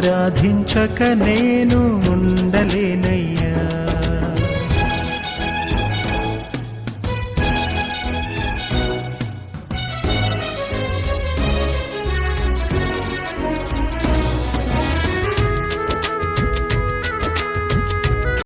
ఆరాధించక నేను ఉండలేనయ్యా.